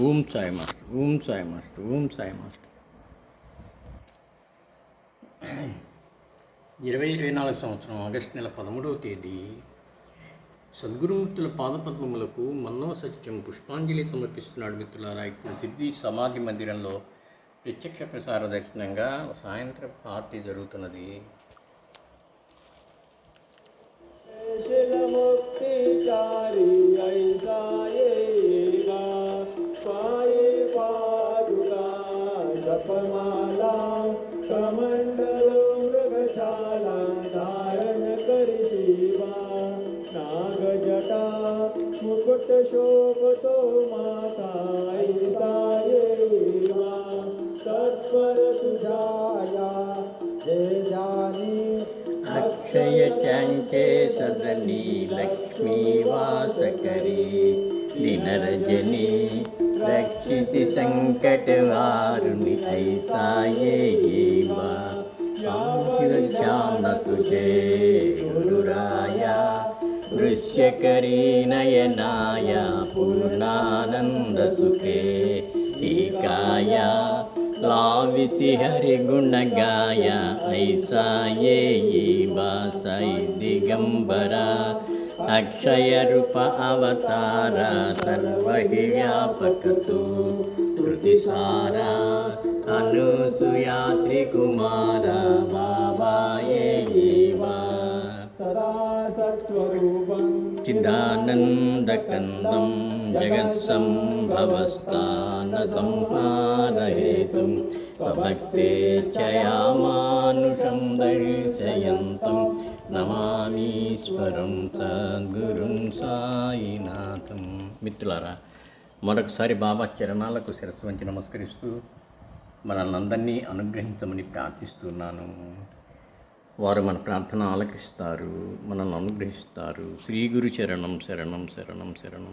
Om Sai master Om Sai master Om Sai master. ఇరవై ఇరవై నాలుగు సంవత్సరం ఆగస్టు నెల పదమూడవ తేదీ. సద్గురుమూర్తుల పాదపద్మములకు మన్నో సత్యం పుష్పాంజలి సమర్పిస్తున్నాడు మిత్రులారా. ఇప్పుడు సిద్ధి సమాధి మందిరంలో ప్రత్యక్ష ప్రసార దర్శనంగా సాయంత్రం పార్టీ జరుగుతున్నది. माला कमण्डलौ रशाला धारणकरसेवा नागजटा मुकुटशोकतो मातायै गाय शिवा सत्परतुजायाक्षय चञ्चे सदनी लक्ष्मीवासकरी विनर्जनी రక్షిసి సంకటవారుని ఐసాయే శ్యామ తుజే గురురాయ దృశ్యకరీనయనాయ పూర్ణానందసుఖే ఏకాయ లావిసి హరి గుణగాయ ఐసాయే బాసై దిగంబర अक्षयरूप अवतारा व्यापकतु कृतिसारा अनु सुयात्रिकुमारा बाबायै जीवा। चिदानन्दकन्दं जगत्सम्भवस्तानसंहारयितुं भक्ते चयामानुषं दर्शयन्तम्। నమామీశ్వరం సద్గురుం సాయినాథం. మిత్రులారా మరొకసారి బాబా చరణాలకు శిరస్సు వంచి నమస్కరిస్తూ మనల్ని అందరినీ అనుగ్రహించమని ప్రార్థిస్తున్నాను. వారు మన ప్రార్థన ఆలకిస్తారు మనల్ని అనుగ్రహిస్తారు. శ్రీ గురు చరణం శరణం శరణం శరణం.